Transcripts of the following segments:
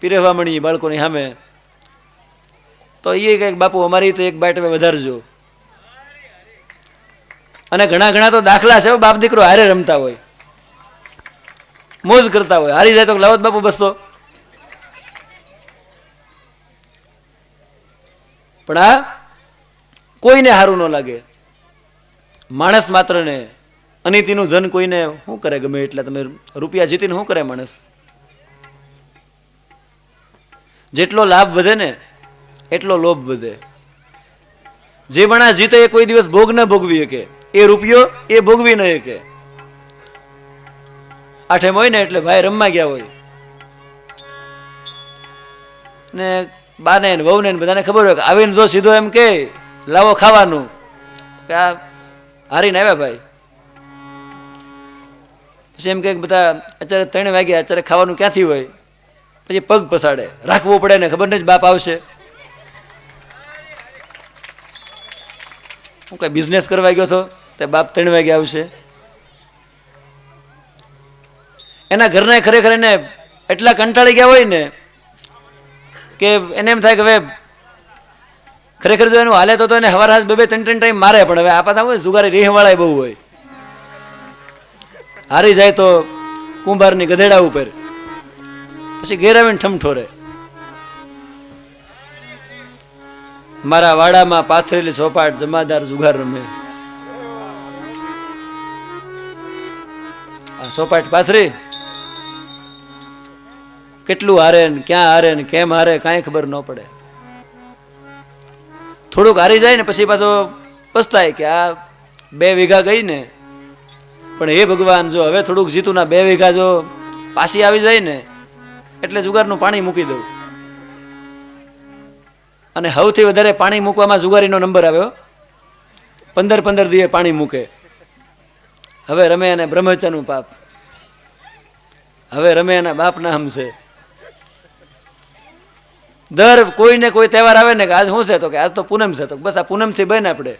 પીરહવા મણીએ બાળકોની સામે. તો એ કંઈક બાપુ, અમારી તો એક બાઈટ વધારજો. અને ઘણા ઘણા તો દાખલા છે બાપ દીકરો હારે રમતા હોય. મોજ કરતા હોય. હારી જાય તો લાવત બાપુ બસતો પણ આ કોઈને સારું ન લાગે. માણસ માત્ર ને અનિતિનું ધન કોઈને, શું કરે ગમે એટલે તમે રૂપિયા જીતીને શું કરે માણસ? જેટલો લાભ વધે ને, એટલો લોભ વધે. જે માણસ જીતે એ કોઈ દિવસ ભોગ ન ભોગવી શકે. એ રૂપિયો એ ભોગવી ન શકે. આઠેમ હોય ને એટલે ભાઈ રમવા ગયા હોય. ને બાને વહુને બધાને ખબર હોય આવીને જો સીધો એમ કે, લાવો ખાવાનું. કે આ હારીને આવ્યા ભાઈ. પછી એમ કે બધા અત્યારે ત્રણ વાગ્યા, અત્યારે ખાવાનું ક્યાંથી હોય? પછી પગ પસાડે. રાખવું પડે ને ખબર નહીં બાપ આવશે. હું કઈ બિઝનેસ કરવા ગયો હતો, તે બાપ ત્રણ વાગે આવશે. એના ઘરના ખરેખર એને એટલા કંટાળી ગયા હોય ને કે એને એમ થાય કે હવે ખરેખર જો એનું હાલે તો એને હવાર હાથ બે બે ત્રણ ત્રણ ટાઈમ મારે પણ. હવે આ પાછા હોય, જુગારી રેહવાળા બહુ હોય. હારી જાય તો કુંભારની ગધેડા ઉપર. પછી ઘેર આવીને ઠમઠોરે મારા વાડામાં પાથરેલી સોપાટ જમાદાર જુગાર રમે. આ સોપાટ પાથરી? કેટલું હારે ને ક્યાં હારે ને કેમ હારે કાંઈ ખબર ન પડે. થોડુંક હારી જાય ને પછી પાછો પસ્તાય કે આ બે વીઘા ગઈ ને. પણ હે ભગવાન, જો હવે થોડુંક જીતું ના બે વીઘા જો પાછી આવી જાય ને એટલે જુગારનું પાણી મૂકી દઉં. અને સૌથી વધારે પાણી મૂકવામાં જુગારીનો નંબર આવ્યો. પંદર પંદર દિવસે પાણી મૂકે. હવે રમે અને બ્રહ્મચનું પાપ. હવે રમે એના બાપના હમશે. દર કોઈને કોઈ તહેવાર આવે ને કે આજ શું છે તો કે આજ તો પૂનમ છે તો બસ આ પૂનમથી બને આપણે.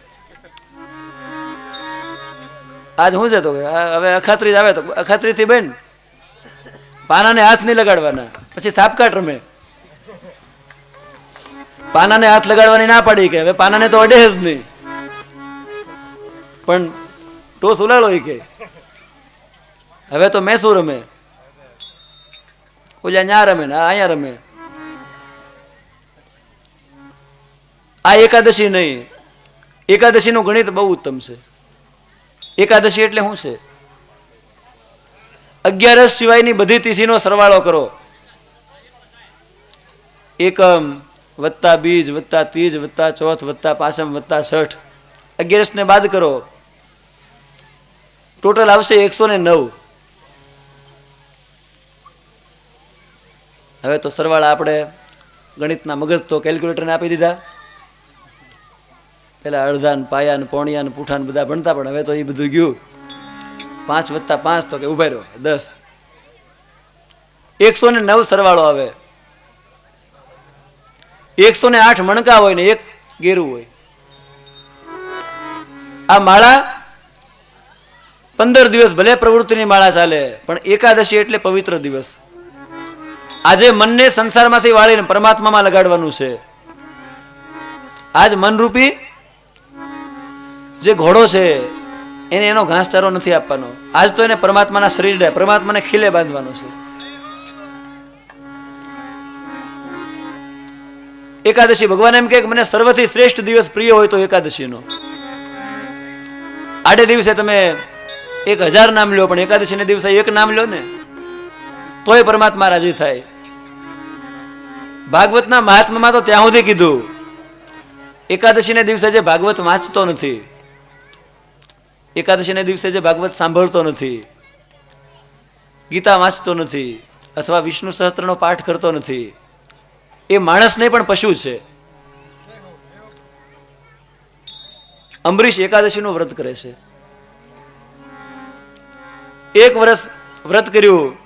આજ શું છે તો કે હવે અખાત્રી આવે તો અખાત્રી થી બન પાનાને હાથ નહીં લગાડવાના. પછી સાપકાટ રમે. પાનાને હાથ લગાડવાની ના પાડી કે. હવે પાનાને તો અડે જ નહીં. પણ ટોસ ઉલાળો કે. હવે તો મેસું રમે. ઓલા ન્યા રમે ને અહીંયા રમે. આ એકાદશી નહીં. એકાદશીનું ગણિત બહુ ઉત્તમ છે. એકાદશી એટલે શું છે? અગિયારસ સિવાયની બધી તિથિનો સરવાળો કરો. એકમ, વત્તા બીજ, વત્તા ત્રીજ, વત્તા ચોથ, વત્તા પાસમ, વત્તા છઠ. અગિયારસ ને બાદ કરો. ટોટલ આવશે એકસો ને નવ. હવે તો સરવાળા આપણે ગણિતના મગજ તો કેલ્ક્યુલેટરને આપી દીધા. પેલા અડધાન, પાયાન પાયા ને પોણિયા ને પૂઠા બધા ભણતા પણ હવે તો એ બધું ગયું. પાંચ વત્તા પાંચ તો કે ઊભા દસ. એકસો ને નવ સરવાળો આવે. એકસો ને આઠ મણકા હોય ને એક ગેરું હોય. આ માળા પંદર દિવસ ભલે પ્રવૃત્તિની માળા ચાલે, પણ એકાદશી એટલે પવિત્ર દિવસ. આજે મનને સંસારમાંથી વાળીને પરમાત્મામાં લગાડવાનું છે. આજ મનરૂપી જે ઘોડો છે એને એનો ઘાસચારો નથી આપવાનો. આજ તો એને પરમાત્માના શરીરે પરમાત્માને ખીલે બાંધવાનો છે. એકાદશી, ભગવાન એમ કે મને સર્વથી શ્રેષ્ઠ દિવસ પ્રિય હોય તો એકાદશીનો. આડે દિવસે તમે એક હજાર નામ લો પણ એકાદશીને દિવસે એક નામ લો ને, તોય પરમાત્મા રાજી થાય. ભાગવતના મહાત્મામાં તો ત્યાં સુધી કીધું. એકાદશીને દિવસે જે ભાગવત વાંચતો નથી એકાદશીને દિવસે જે ભાગવત સાંભળતો નથી, ગીતા વાંચતો નથી, અથવા વિષ્ણુ સહસ્ત્રનો પાઠ કરતો નથી, એ માણસ નહીં પણ પશુ છે. અંબરીશ એકાદશીનું વ્રત કરે છે. એક વર્ષ વ્રત કર્યું,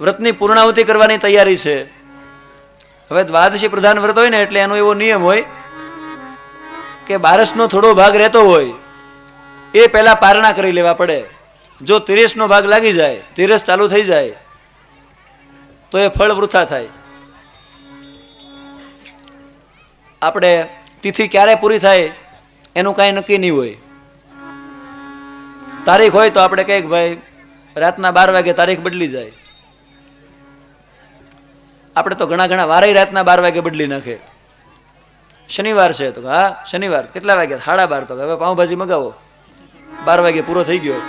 વ્રતની પૂર્ણાહુતિ કરવાની તૈયારી છે. હવે દ્વાદશી પ્રધાન વ્રત હોય ને એટલે એનો એવો નિયમ હોય કે બારસનો થોડો ભાગ રહેતો હોય એ પહેલાં પારણા કરી લેવા પડે. જો તિરેશનો ભાગ લાગી જાય તિરેશ ચાલુ થઈ જાય, તો એ ફળ વૃથા થાય. આપણે તિથિ ક્યારે પૂરી થાય, એનું કાંઈ નક્કી નહીં હોય. તારીખ હોય તો આપણે કહીએ ભાઈ, રાતના બાર વાગે તારીખ બદલી જાય. આપણે તો ઘણા ઘણા વારે રાતના બાર વાગે બદલી નાખે. શનિવાર છે તો હા, શનિવાર. કેટલા વાગ્યા? સાડા બાર તો હવે પાઉંભાજી મગાવો. બાર વાગે પૂરો થઈ ગયો.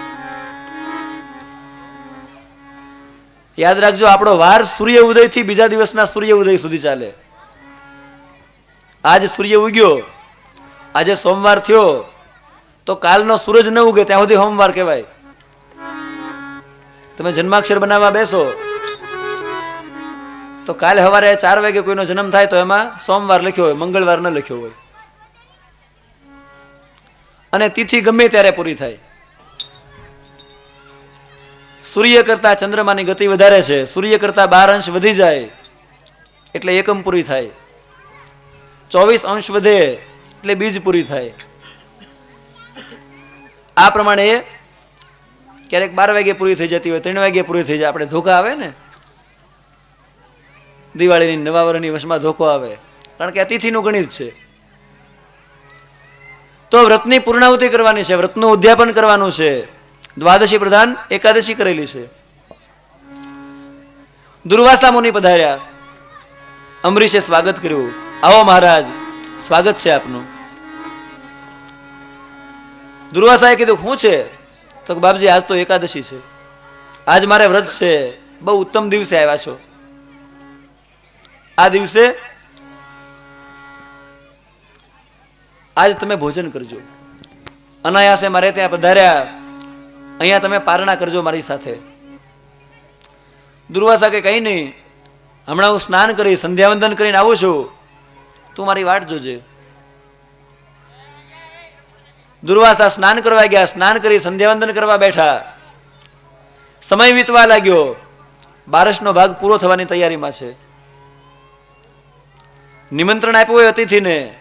યાદ રાખજો, આપણો વાર સૂર્ય ઉદયથી બીજા દિવસના સૂર્ય ઉદય સુધી ચાલે. આજ સૂર્ય ઉગ્યો, આજે સોમવાર થયો, તો કાલનો સૂરજ ન ઉગે, ત્યાં સુધી સોમવાર કહેવાય. તમે જન્માક્ષર બનાવવા બેસો. તો કાલે સવારે ચાર વાગે કોઈનો જન્મ થાય તો એમાં સોમવાર લખ્યો હોય, મંગળવાર ન લખ્યો હોય. અને તિથિ ગમે ત્યારે પૂરી થાય. સૂર્ય કરતા ચંદ્રમાની ગતિ વધારે છે. સૂર્ય કરતા બાર અંશ વધી જાય, એટલે એકમ પૂરી થાય. ચોવીસ અંશ વધે, એટલે બીજ પૂરી થાય. આ પ્રમાણે ક્યારેક બાર વાગે પૂરી થઈ જતી હોય, ત્રણ વાગે પૂરી થઈ જાય. આપણે ધોકા આવે ને? દિવાળીની નવા વર્ષની વશમાં ધોકો આવે. કારણ કે આ તિથિનું ગણિત છે. તો વ્રતની પૂર્ણાહુતિ કરવાની છે, વ્રતનું ઉદ્યાપન કરવાનું છે. દ્વાદશી પ્રધાન એકાદશી કરેલી છે. દુર્વાસા મુનિ પધાર્યા. અમરીશે સ્વાગત કર્યું. આવો મહારાજ, સ્વાગત છે આપનું. દુર્વાસાએ કીધું શું છે? તો બાપજી, આજ તો એકાદશી છે. આજ મારે વ્રત છે. બહુ ઉત્તમ દિવસે આવ્યા છો. આ દિવસે આજ તમે ભોજન કરજો. અનાયાસે મારે ત્યાં પધાર્યા. અહીંયા તમે પારણા કરજો મારી સાથે. દુર્વાસા કે કંઈ નહીં, હમણાં હું સ્નાન કરી, સંધ્યાવંદન કરીને આવું છું. તું મારી વાટ જોજે. દુર્વાસા સ્નાન કરવા ગયા, સ્નાન કરી, સંધ્યાવંદન કરવા બેઠા. સમય વીતવા લાગ્યો. બારસનો ભાગ પૂરો થવાની તૈયારીમાં છે. નિમંત્રણ આપ્યું હોય અતિથિને.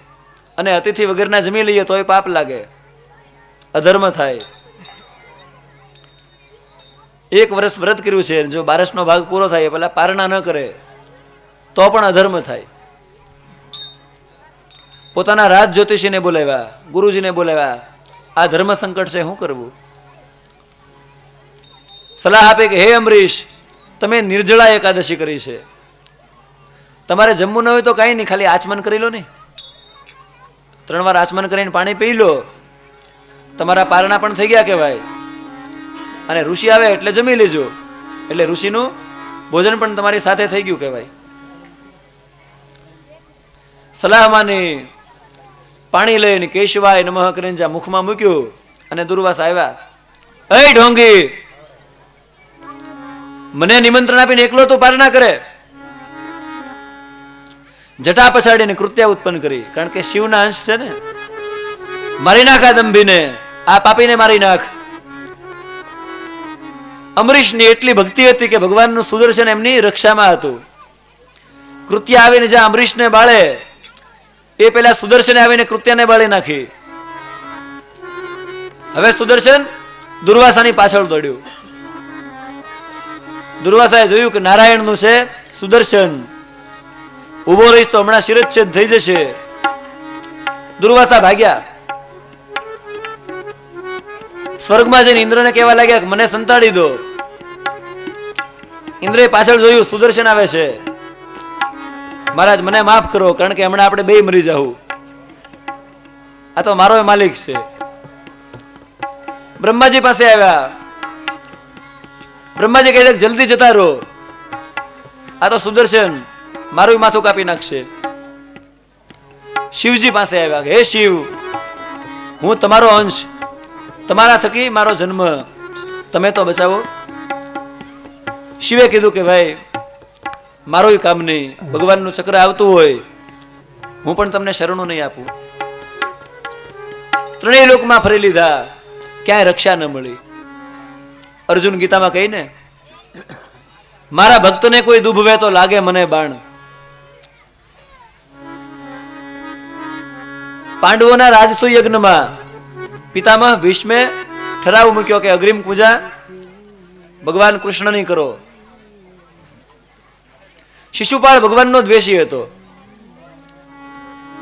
અને અતિથિ વગરના જમી લઈએ તોય પાપ લાગે. અધર્મ થાય. એક વર્ષ વ્રત કર્યું છે, જો બારસનો ભાગ પૂરો થાય પેલા પારણા ન કરે, તો પણ અધર્મ થાય. પોતાના રાજ જ્યોતિષીને બોલાવ્યા, ગુરુજીને બોલાવ્યા, આ ધર્મ સંકટ છે શું કરવું? સલાહ આપે કે, હે અમરીશ, તમે નિર્જળા એકાદશી કરી છે. તમારે જમવું ન હોય તો કાંઈ નહીં, ખાલી આચમન કરી લો ને. ત્રણ વાર આચમન કરીને પાણી પી લો. તમારા પારણા પણ થઈ ગયા કહેવાય. અને ઋષિ આવે એટલે જમી લેજો. એટલે ઋષિનું ભોજન પણ તમારી સાથે થઈ ગયું કહેવાય. સલાહ માની, પાણી લઈને કેશવાય નમઃ કરીને જ્યાં મુખમાં મૂક્યું અને દુર્વાસ આવ્યા. એ ઢોંગી, મને નિમંત્રણ આપીને એકલો તો પારણા કરે. જટા પછાડીને કૃત્યા ઉત્પન્ન કરી. કારણ કે શિવના અંશ છે ને, મારી નાખ આ દંભીને, આ પાપીને મારી નાખ. અમરીશની એટલી ભક્તિ હતી કે ભગવાનનું સુદર્શન એમની રક્ષામાં હતું. કૃત્ય આવીને જ્યાં અમરીશને બાળે, એ પેલા સુદર્શને આવીને કૃત્યને બાળી નાખી. હવે સુદર્શન દુર્વાસાની પાછળ દોડ્યું. દુર્વાસાએ જોયું કે નારાયણનું છે સુદર્શન. ઊભો રહીશ તો હમણાં શિરચ્છેદ થઈ જશે. દુર્વાસા ભાગ્યા. સ્વર્ગમાં જઈને ઇન્દ્રને કહેવા લાગ્યા મને સંતાડી દો. ઇન્દ્રએ પાછળ જોયું, સુદર્શન આવે છે. મહારાજ, મને માફ કરો, કારણ કે હમણાં આપણે બે મરી જાવું આ તો મારો માલિક છે. બ્રહ્માજી પાસે આવ્યા. બ્રહ્માજી કહી દે જલ્દી જતા રહો. આ તો સુદર્શન મારું માથું કાપી નાખશે. શિવજી પાસે આવ્યા હે શિવ, હું તમારો અંશ, તમારા થકી મારો જન્મ, તમે તો બચાવો. શિવે કીધું કે, ભાઈ, મારું કામ નહીં. ભગવાનનું ચક્ર આવતું હોય, હું પણ તમને શરણો નહીં આપું. ત્રણેય લોકમાં ફરી લીધા. ક્યાંય રક્ષા ન મળી. અર્જુન ગીતામાં કહીને મારા ભક્તને કોઈ દુભવે તો લાગે મને બાણ. પાંડવોના રાજસુ યજ્ઞમાં પિતામહ ભીષ્મે ઠરાવ મૂક્યો કે અગ્રિમ પૂજા ભગવાન કૃષ્ણની કરો. શિશુપાળ ભગવાનનો દ્વેષી હતો.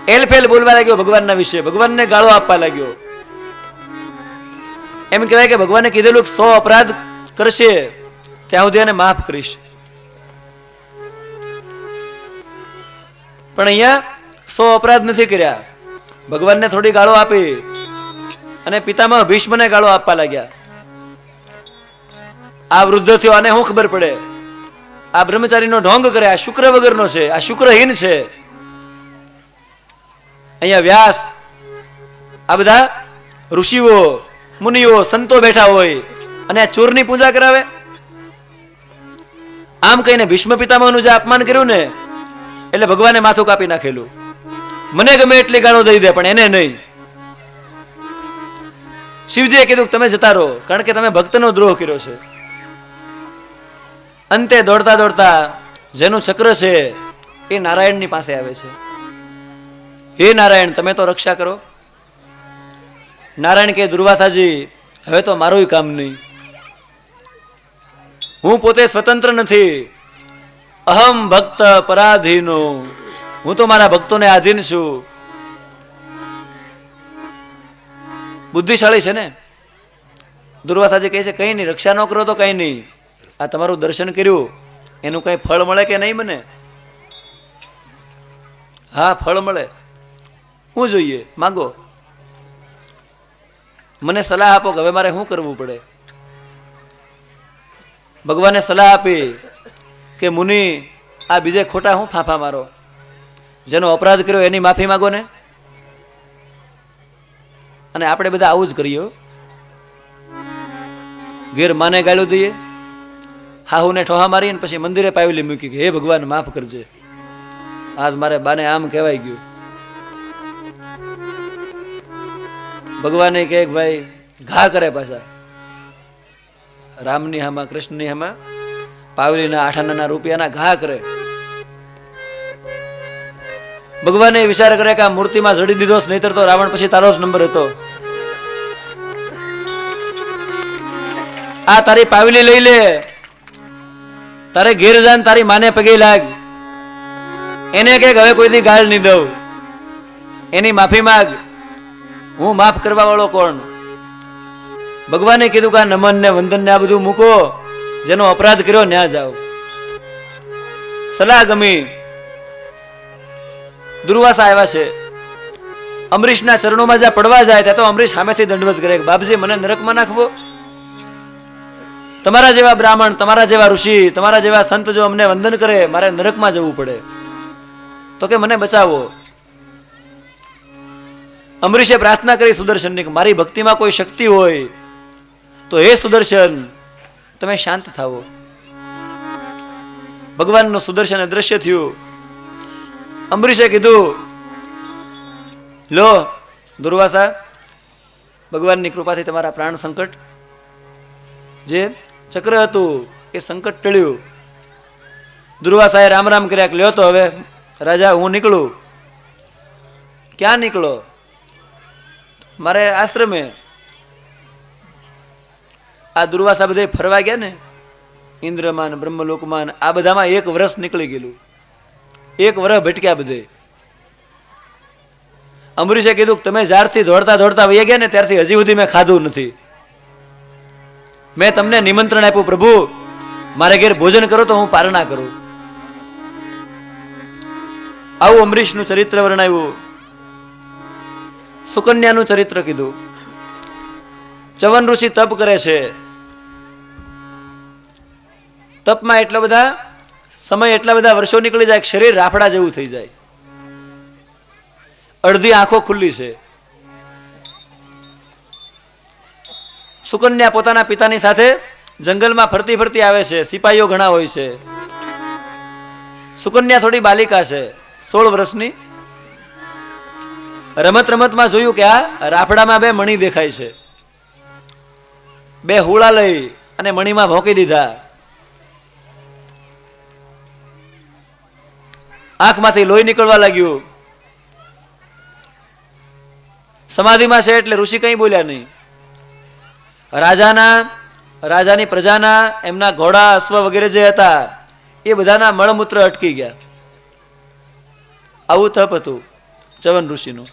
એલફેલ બોલવા લાગ્યો ભગવાનના વિશે, ભગવાનને ગાળો આપવા લાગ્યો. એમ કહેવાય કે ભગવાને કીધેલું સો અપરાધ કરશે, ત્યાં સુધી એને માફ કરીશ. પણ અહીંયા સો અપરાધ નથી કર્યા. ભગવાનને થોડી ગાળો આપી અને પિતામાં ભીષ્મને ગાળો આપવા લાગ્યા. આ વૃદ્ધ થયો આને શું ખબર પડે? આ બ્રહ્મચારીનો ઢોંગ કરે, આ શુક્ર વગરનો છે, આ શુક્રહીન છે. અહીંયા વ્યાસ, આ બધા ઋષિઓ, મુનિઓ, સંતો બેઠા હોય અને આ ચોરની પૂજા કરાવે. આમ કહીને ભીષ્મ પિતામહનું જે અપમાન કર્યું ને, એટલે ભગવાને માથું કાપી નાખેલું. મને ગમે એટલી ગાળો દઈ દે, પણ એને નહીં. શિવજીએ કીધું તમે જતા રહો, કારણ કે તમે ભક્તનો દ્રોહ કર્યો છે. અંતે દોડતા દોડતા જેનું ચક્ર છે, એ નારાયણની પાસે આવે છે. હે નારાયણ, તમે તો રક્ષા કરો. નારાયણ કે દુર્વાસાજી, હવે તો મારું કામ નહીં. હું પોતે સ્વતંત્ર નથી. અહમ ભક્ત પરાધીનો. હું તો મારા ભક્તોને આધીન છું. બુદ્ધિશાળી છે ને? દુર્વાસાજી કહે છે, કંઈ નહીં, રક્ષા ન કરો તો કંઈ નહીં. આ તમારું દર્શન કર્યું. એનું કંઈ ફળ મળે કે નહીં મને? હા, ફળ મળે. શું જોઈએ? માંગો. મને સલાહ આપો કે હવે મારે શું કરવું પડે? ભગવાને સલાહ આપી કે, મુનિ, આ બીજે ખોટા હું ફાંફા મારો? જેનો અપરાધ કર્યો એની માફી માંગો ને? અને આપણે બધા આવું જ કરીએ. ઘેર માને ગાળું દઈએ, હાહુને ઠોહા મારીને પછી મંદિરે પાવેલી મૂકી કે, હે ભગવાન, માફ કરજે. આજ મારે બાને આમ કહેવાય ગયું. ભગવાને કહે ભાઈ, ઘા કરે પાછા. રામની હામાં, કૃષ્ણની હામાં પાવલીના આઠાના રૂપિયાના ઘા કરે. ભગવાને વિચાર કરે કે આ મૂર્તિમાં જડી દીધો નહીતર તો રાવણ પછી તારો જ નંબર હતો. આ તારી પાવલી લઈ લે. તારે ઘેર જાન તારી માને પગે લાગ. એને કે હવે કોઈથી ગાળ નહીં દઉં. એની માફી માગ. હું માફ કરવા વાળો કોણ? ભગવાને કીધું કે નમન ને વંદન ને આ બધું મૂકો. જેનો અપરાધ કર્યો ન્યા જાઓ. સલાહ ગમી. દુર્વાસા આવ્યા છે. અમરીશના ચરણોમાં જ્યાં પડવા જાય ત્યાં તો અમરીશ સામેથી દંડવત કરે. બાપજી, મને નરકમાં નાખવો? તમારા જેવા બ્રાહ્મણ, તમારા જેવા ઋષિ, તમારા જેવા સંત જો અમને વંદન કરે, મારે નરકમાં જવું પડે. તો કે મને બચાવો? અમરીશે પ્રાર્થના કરી સુદર્શનની મારી ભક્તિમાં કોઈ શક્તિ હોય, તો હે સુદર્શન, તમે શાંત થાવો ભગવાનનું સુદર્શન અદ્રશ્ય થયું. અંબરીશે કીધું, લો દુર્વાસા ભગવાનની કૃપાથી તમારા પ્રાણ સંકટ જે ચક્ર હતું એ સંકટ ટળ્યું. દુર્વાસાએ રામ રામ કર્યા લ્યો તો હવે, રાજા, હું નીકળું. ક્યાં નીકળો? મારે આશ્રમે. આ દુર્વાસા બધે ફરવા ગયા ને? ઇન્દ્રમાન, બ્રહ્મલોકમાન, આ બધામાં એક વર્ષ નીકળી ગયેલું. એક વર્ષ ભટક્યા બધે. અમરીશે કીધું તમે જ્યારથી દોડતા દોડતા વહી ગયા ને ત્યારથી હજી સુધી મેં ખાધું નથી. મેં તમને નિમંત્રણ આપ્યું, પ્રભુ, મારે ઘેર ભોજન કરો તો હું પારણા કરું. આવું અમરીશનું ચરિત્ર વર્ણવ્યું. સુકન્યાનું ચરિત્ર કીધું. ચવન ઋષિ તપ કરે છે. તપમાં એટલા બધા સમય એટલા બધા વર્ષો નીકળી જાય શરીર રાફડા જેવું થઈ જાય. અડધી આંખો ખુલ્લી છે. સુકન્યા પોતાના પિતાની સાથે જંગલમાં ફરતી ફરતી આવે છે. સિપાહીઓ ઘણા હોય છે. સુકન્યા થોડી બાલિકા છે, સોળ વર્ષની. રમત રમતમાં જોયું કે આ રાફડામાં બે મણી દેખાય છે. બે હુળા લઈ અને મણીમાં ભોંકી દીધા. આંખમાંથી લોહી નીકળવા લાગ્યું. સમાધિમાં છે એટલે ઋષિ કંઈ બોલ્યા નહીં. રાજાના, રાજાની પ્રજાના, એમના ઘોડા, અશ્વ વગેરે જે હતા, એ બધાના મળમૂત્ર અટકી ગયા. આવું તપ હતું ચવન ઋષિનું.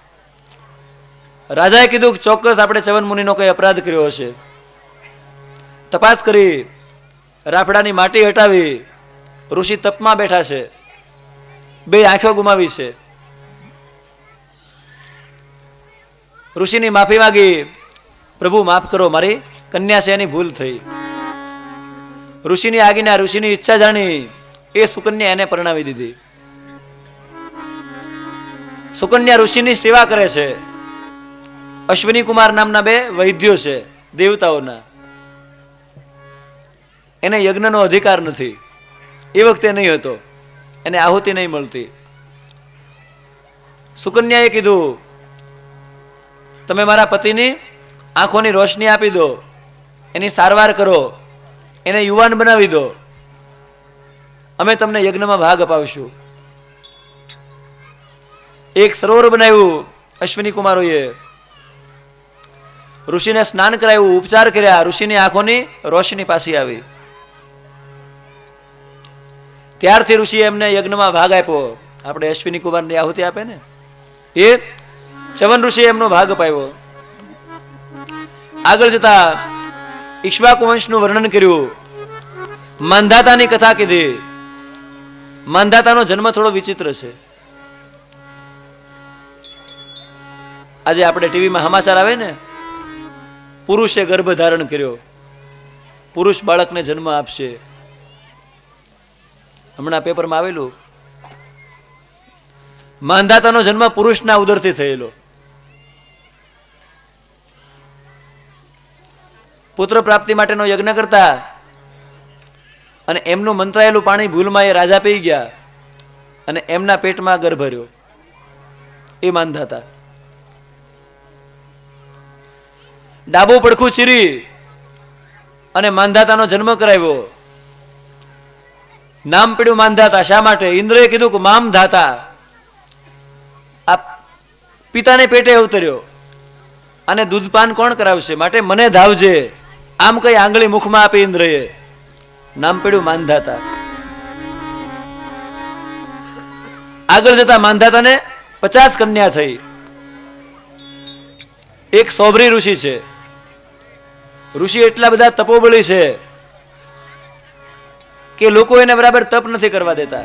રાજાએ કીધું ચોક્કસ આપણે ચવન મુનિનો કોઈ અપરાધ કર્યો હશે. તપાસ કરી, રાફડાની માટી હટાવી, ઋષિ તપમાં બેઠા છે. બે આંખો ગુમાવી છે. ઋષિની માફી માંગી, પ્રભુ, માફ કરો, મારી કન્યા છે, એની ભૂલ થઈ. ઋષિની આગીના ઋષિની ઈચ્છા જાણી, એ સુકન્યા એને પરણાવી દીધી. સુકન્યા ઋષિની સેવા કરે છે. અશ્વિની કુમાર નામના બે વૈદ્યો છે, દેવતાઓના. એને યજ્ઞનો અધિકાર નથી. એ વખતે નહીં હતો. એને આહુતિ નહીં મળતી. સુકન્યાએ કીધું, તમે મારા પતિની આંખોની રોશની આપી દો, એની સારવાર કરો, એને યુવાન બનાવી દો. અમે તમને યજ્ઞમાં ભાગ અપાવશું. એક સરોવર બનાવ્યું અશ્વિની કુમારોએ. ઋષિને સ્નાન કરાવ્યું ઉપચાર કર્યા, ઋષિની આંખોની રોશની પાછી આવી. ત્યારથી ઋષિએ એમને યજ્ઞમાં ભાગ આપ્યો. આપણે અશ્વિની કુમારની આહુતિ આપે ને? એ ચવન ઋષિએ એમનો ભાગ અપાવ્યો આગળ જતા ઈક્ષ્વાકુ વંશનું વર્ણન કર્યું. માંધાતાની કથા કીધી. માંધાતાનો જન્મ થોડો વિચિત્ર છે. આજે આપણે ટીવીમાં સમાચાર આવે ને? પુરુષે ગર્ભ ધારણ કર્યો. પુરુષ બાળકને જન્મ આપશે. હમણાં પેપરમાં આવેલું માંધાતાનો જન્મ પુરુષના ઉદરથી થયેલો. પુત્ર પ્રાપ્તિ માટેનો યજ્ઞ કરતા અને એમનું મંત્રાયેલું પાણી ભૂલમાં એ રાજા પી ગયા અને એમના પેટમાં ગર્ભ રહ્યો એ માંધાતા ડાબુ પડખું ચીરી અને માંધાતાનો જન્મ કરાવ્યો. નામ પીડ્યું માંધાતા શા માટે? ઇન્દ્રએ કીધું કે મામ ધાતા. આ પિતાને પેટે અવતર્યો. અને દૂધપાન કોણ કરાવશે? માટે મને ધાવજે. આમ કઈ આંગળી મુખમાં આપી ઇન્દ્રએ. નામ પીડ્યું માંધાતા આગળ જતા માંધાતાને પચાસ કન્યા થઈ. એક સોબરી ઋષિ છે. ઋષિ એટલા બધા તપોબળી છે. કે લોકો એને બરાબર તપ નથી કરવા દેતા.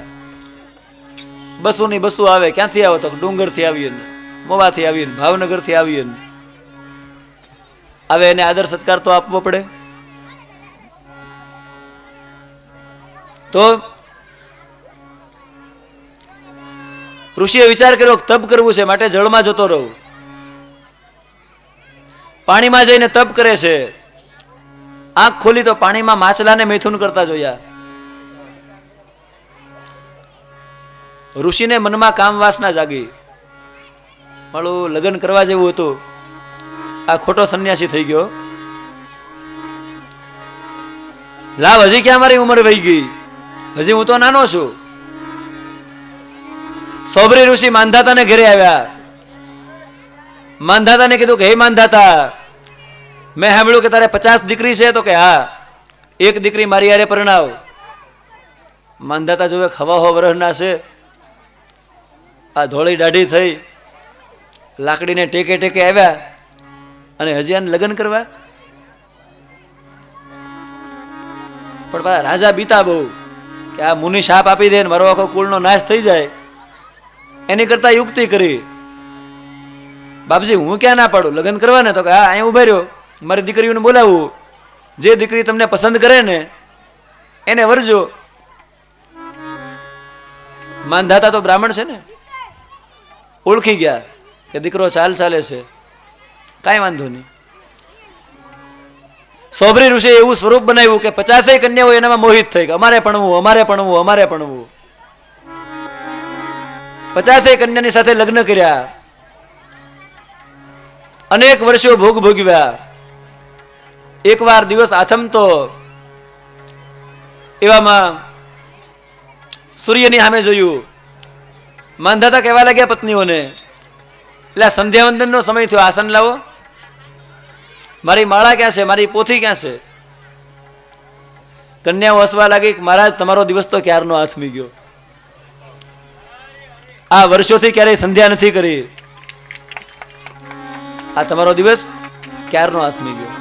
બસો ની બસો આવે, ક્યાંથી આવો તો? ડુંગરથી આવીએ ને, મોવાથી આવીએ ભાવનગરથી આવીએ ને. હવે એને આદર સત્કાર તો આપવો પડે. તો ઋષિએ વિચાર કર્યો તપ કરવું છે, માટે જળમાં જતો રહું. પાણીમાં જઈને તપ કરે છે. આંખ ખોલી તો પાણીમાં માછલાને મૈથુન કરતા જોયા. ઋષિને મનમાં કામ વાસના જાગી. મારું લગ્ન કરવા જેવું હતું. આ ખોટો સંન્યાસી થઈ ગયો. લાવ, હજી ક્યાં મારી ઉંમર વહી ગઈ? હજી હું તો નાનો છું. સોબરી ઋષિ માંધાતાને ઘરે આવ્યા. માંધાતાને કીધું કે, હે માંધાતા મેં સાંભળ્યું કે તારે પચાસ દીકરી છે. તો કે, હા, એક દીકરી મારી યારે પરણાવ. માંધાતા જોવે ખવા હો વરહના છે. આ ધોળી દાઢી થઈ, લાકડીને ટેકે ટેકે આવ્યા અને હજી આને લગ્ન કરવા? પણ પાછા રાજા બીતા બહુ કે આ મુનિ શાપ આપી દે ને મારો આખો કુળનો નાશ થઈ જાય. એની કરતા યુક્તિ કરી. બાપજી, હું ક્યાં ના પાડું? લગ્ન કરવા ને તો કે, હા, અહીંયા ઊભા રહ્યો. મારી દીકરીઓને બોલાવું. જે દીકરી તમને પસંદ કરે ને, એને વરજો. માનધાતા તો બ્રાહ્મણ છે ને? ઓળખી ગયા કે દીકરો ચાલ ચાલે છે. કાંઈ વાંધો નહીં. સોબરી ઋષિએ એવું સ્વરૂપ બનાવ્યું કે પચાસેય કન્યાઓ એનામાં મોહિત થઈ કે અમારે ભણવું અમારે ભણવું અમારે ભણવું પચાસેય કન્યાની સાથે લગ્ન કર્યા. અનેક વર્ષો ભોગ ભોગવ્યા. એકવાર દિવસ આથમતો એવામાં સૂર્યની સામે જોયું. માંધાતા કહેવા લાગ્યા પત્નીઓને એટલે સંધ્યાવંદનનો સમય થયો, આસન લાવો. મારી માળા ક્યાં છે? મારી પોથી ક્યાં છે? કન્યાઓ હસવા લાગી મહારાજ, તમારો દિવસ તો ક્યારનો હાથમી ગયો? આ વર્ષોથી ક્યારેય સંધ્યા નથી કરી. આ તમારો દિવસ ક્યારનો હાથમી ગયો?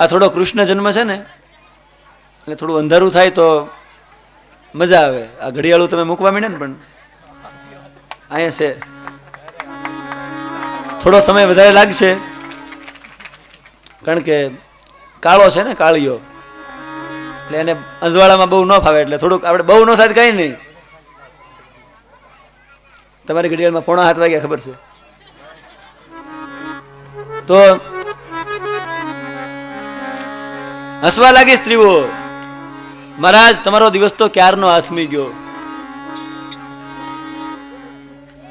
આ થોડો કૃષ્ણ જન્મ છે ને, એટલે થોડું અંધારું થાય તો મજા આવે. આ ઘડિયાળું તમે મૂકવા માંડે ને પણ. અહીંયા છે. થોડો સમય વધારે લાગશે. કારણ કે કાળો છે ને, કાળિયો. એટલે એને અંજવાળામાં બહુ ન ફાવે, એટલે થોડુંક આપણે બહુ ન થાય કઈ નહીં. તમારી ઘડિયાળમાં પોણા હાથ વાગ્યા, ખબર છે? તો હસવા લાગી સ્ત્રીઓ. મહારાજ, તમારો દિવસ તો ક્યારનો આથમી ગયો?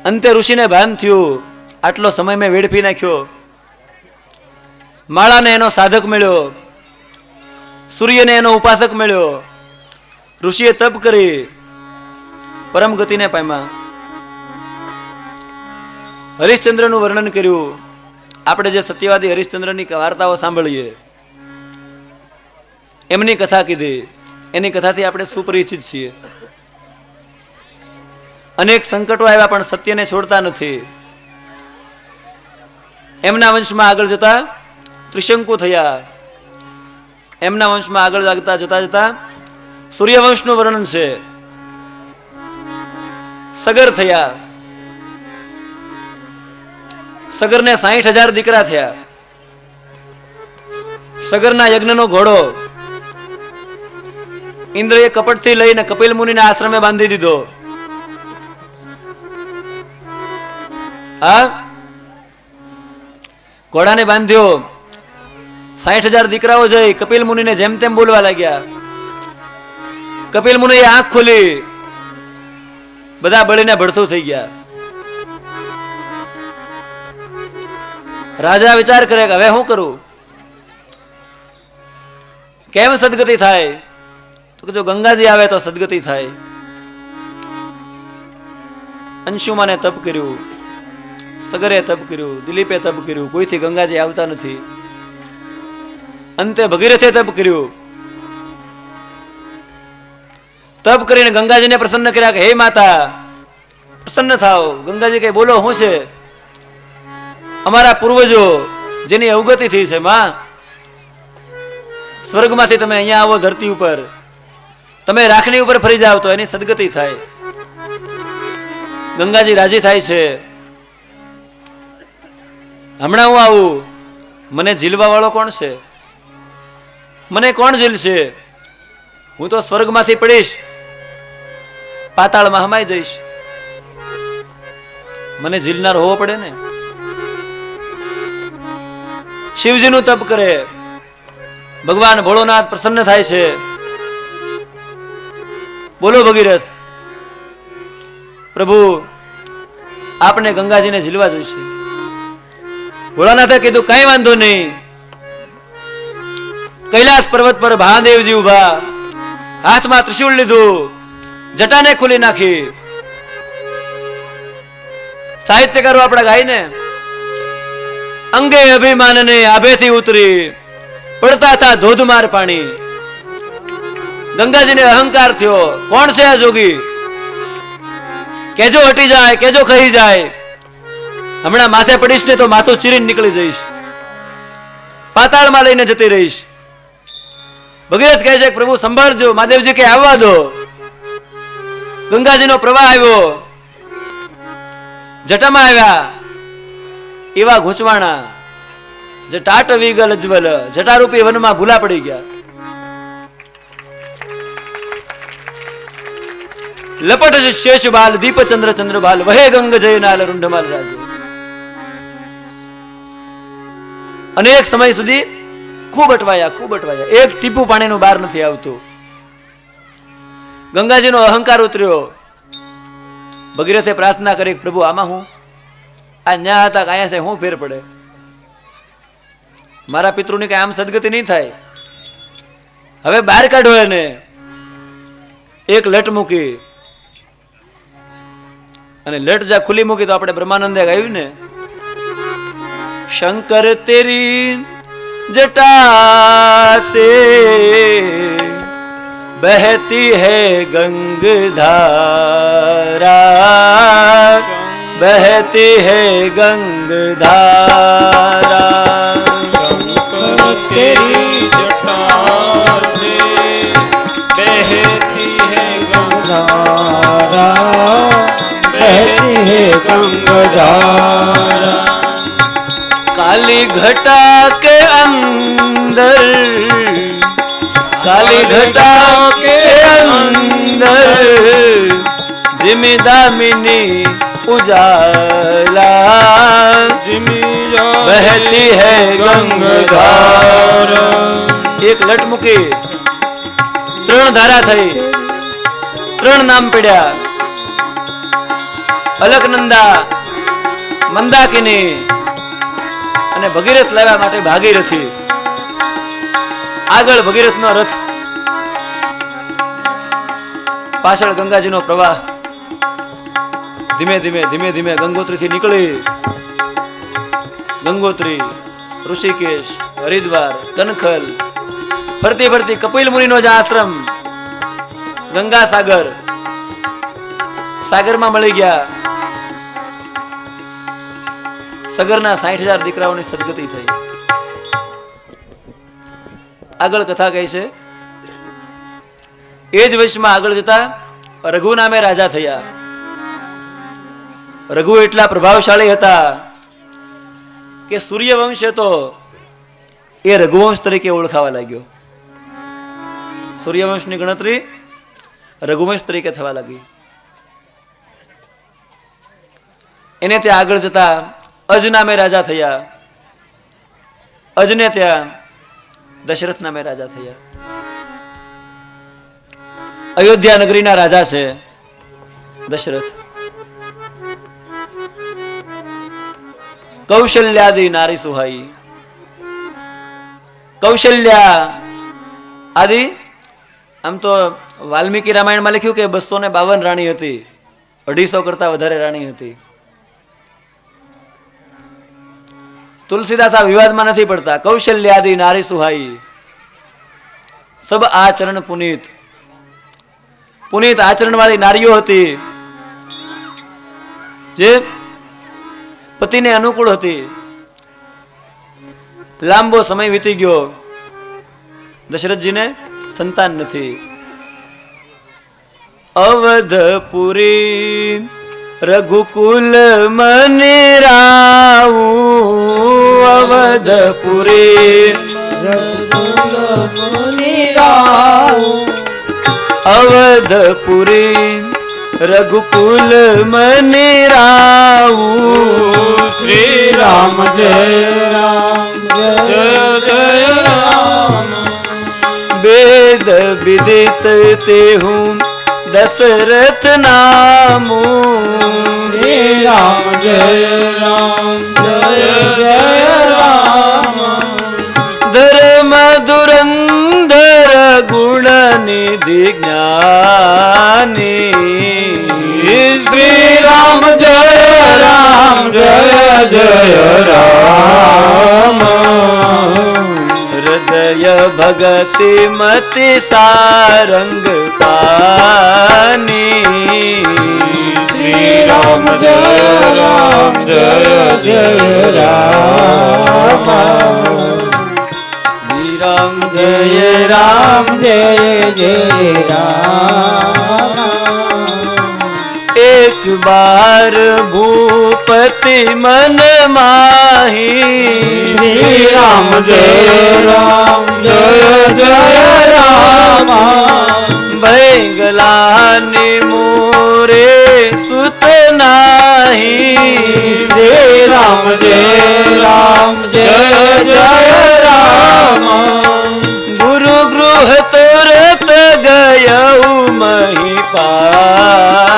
અંતે ઋષિને ભાન થયું, આટલો સમય મેં વેડફી નાખ્યો. માળાને એનો સાધક મળ્યો, સૂર્યને એનો ઉપાસક મળ્યો. ઋષિએ તપ કરી, પરમ ગતિને પામ્યા. હરિશ્ચંદ્રનું વર્ણન કર્યું, આપણે જે સત્યવાદી હરિશ્ચંદ્રની વાર્તાઓ સાંભળીએ, એમની કથા કીધી. એની કથાથી આપણે સુપરિચિત છીએ. અનેક સંકટો આવ્યા, પણ સત્યને છોડતા નથી. એમના વંશમાં આગળ જતા ત્રિશંકુ થયા. એમના વંશમાં આગળ લાગતા જતા જતા સૂર્યવંશનું વર્ણન છે. સગર થયા. સગરને સાહીઠ હજાર દીકરા થયા. સગરના યજ્ઞનો ઘોડો ઇન્દ્રએ કપટથી લઈને કપિલ મુનિના આશ્રમે બાંધી દીધો. ઘોડાને બાંધ્યો. સાઠ હજાર દીકરાઓ જઈ કપિલ મુનિને જેમ તેમ બોલવા લાગ્યા. કપિલ મુનિએ આંખ ખોલી. બધા બળીને ભડથું થઈ ગયા. રાજા વિચાર કરે કે હવે શું કરું? કેમ સદગતિ થાય? તો કે જો ગંગાજી આવે તો સદગતિ થાય. અંશુમાને તપ કર્યું, સગરે તપ કર્યું, દિલીપે તપ કર્યું, કોઈથી ગંગાજી આવતા નથી. અંતે ભગીરથે તપ કર્યું. તપ કરીને ગંગાજીને પ્રસન્ન કર્યા કે, હે માતા, પ્રસન્ન થાવ. ગંગાજી કઈ બોલો શું છે? અમારા પૂર્વજો જેની અવગતિ થઈ છે, માં, સ્વર્ગમાંથી તમે અહીંયા આવો ધરતી ઉપર. તમે રાખણી ઉપર ફરી જાવ તો એની સદગતિ થાય. ગંગાજી રાજી થાય છે. હમણાં હું આવું. મને ઝીલવા વાળો કોણ છે? મને કોણ ઝીલશે? હું તો સ્વર્ગમાંથી પડીશ. પાતાળમાં હમાઈ જઈશ. મને ઝીલનાર હોવો પડે ને? શિવજીનું તપ કરે. ભગવાન ભોળોનાથ પ્રસન્ન થાય છે. બોલો ભગીરથ. પ્રભુ આપણે ગંગાજીને ઝીલવા જોઈશે. ભોળાનાથે કીધું, કઈ વાંધો નહીં. કૈલાસ પર્વત પર મહાદેવજી ઊભા હાથમાં ત્રિશૂળ લીધું. જટાને ખોલી નાખી. સાહિત્યકારો આપણા ગાઈને અંગે અભિમાનને આભેથી ઉતરી પડતા હતા ધોધમાર પાણી. ગંગાજીને અહંકાર થયો. કોણ છે આ જોગી? કેજો હટી જાય, કેજો ખહી જાય. હમણાં માથે પડીશ ને તો માથું ચીરીને નીકળી જઈશ. પાતાળમાં લઈને જતી રહીશ. ભગીરથ કહે છે પ્રભુ, સંભાળજો, મહાદેવજી કે આવવા દો. ગંગાજીનો પ્રવાહ આવ્યો. જટામાં આવ્યા. એવા ગૂંચવાણા જે ટાટ વિગલ અજ્વલ. જટારૂપી વનમાં ભૂલા પડી ગયા. લપટ શેષ બાલ દીપચંદ્ર ચંદ્ર બાલ, વહે ગંગ જય નાલ, રૂંઢમાલ રાજે અનેક સમય સુધી ખૂબ અટવાયા ખૂબ અટવાયા. એક ટીપું પાણીનું બહાર નથી આવતું. ગંગાજીનો અહંકાર ઉતર્યો. ભગીરથે પ્રાર્થના કરી, પ્રભુ, આમાં હું, આ ન્યા હતા કે અહીંયા છે, હું ફેર પડે? મારા પિતૃની કઈ આમ સદગતિ નહીં થાય? હવે બહાર કાઢો એને. એક લટ મૂકી અને લટ જા ખુલ્લી મૂકી તો આપણે બ્રહ્માનંદે ગાયું ને, શંકર તેરી જટા સે બહેતી હે ગંગ ધારા બહેતી હે ગંગ ધારા बहती है गंगारा काली घटा के अंदर काली घटा के अंदर जिमी दामिनी उजाला जिमिया बहती है ગંગાધારા. એક લટ મૂકી ત્રણ ધારા થઈ ત્રણ નામ પડ્યા અલકનંદા મંદાકિની અને ભગીરથ લેવા માટે ભાગીરથી. આગળ ભગીરથનો રથ. પાછળ ગંગાજીનો પ્રવાહ. ધીમે ધીમે ધીમે ધીમે ગંગોત્રીથી નીકળી. ગંગોત્રી, ઋષિકેશ, હરિદ્વાર, કનખલ, ફરતી ફરતી કપિલ મુનિનો જ આશ્રમ, ગંગા સાગર. સાગરમાં મળી ગયા. સગરના સાઠ હજાર દીકરાઓની સદગતિ થઈ. આગળ કથા કહે છે, એ જ વંશમાં આગળ જતા રઘુ નામે રાજા થયા. રઘુ એટલા પ્રભાવશાળી હતા કે સૂર્યવંશ હતો એ રઘુવંશ તરીકે ઓળખાવા લાગ્યો. સૂર્યવંશની ગણતરી રઘુવંશ તરીકે થવા લાગી. એને ત્યાં આગળ જતા અજ નામે રાજા થયા. અજને ત્યાં દશરથ નામે રાજા થયા. અયોધ્યા નગરીના રાજા છે દશરથ. કૌશલ્યાદી નારી સુહાઈ. કૌશલ્યા આદિ, આમ તો વાલ્મીકી રામાયણમાં લખ્યું કે બસો ને બાવન રાણી હતી. અઢીસો કરતા વધારે રાણી હતી. તુલસીદાસ આ વિવાદમાં નથી પડતા. કૌશલ્યાદી નારી સુહાઈ. સબ આચરણ પુનિત. પુનિત આચરણ વાળી નારીઓ હતી. જે પતિને અનુકૂળ હતી. લાંબો સમય વીતી ગયો. દશરથજીને સંતાન નથી. અવધપુરી રઘુકુલ મને રાવું અવધપુરી અવધપુરે રઘુકુલ મને રાવું શ્રી રામ જય રામ જય જય રામ વેદ વિદિત તે હું દશરથ નામું રામ જય રામ જય જય રામ ધર્મ ધુરંધર ગુણ નિધિ જ્ઞાની શ્રી રામ જય રામ જય જય રામ હૃદય ભગતિ મતિ સારંગ પાની શ્રી રામ જય રામ જય જય રામ શ્રી રામ જય રામ જય જય રામ એક બાર ભૂપતિ મન માહી. શ્રી રામ જય રામ જય જય રામ. ભૈગલાની મોરે સુત નાહી. શ્રી રામ જય રામ જય જય રામ. ગુરુ ગૃહ તરત ગયઉ મહિપા.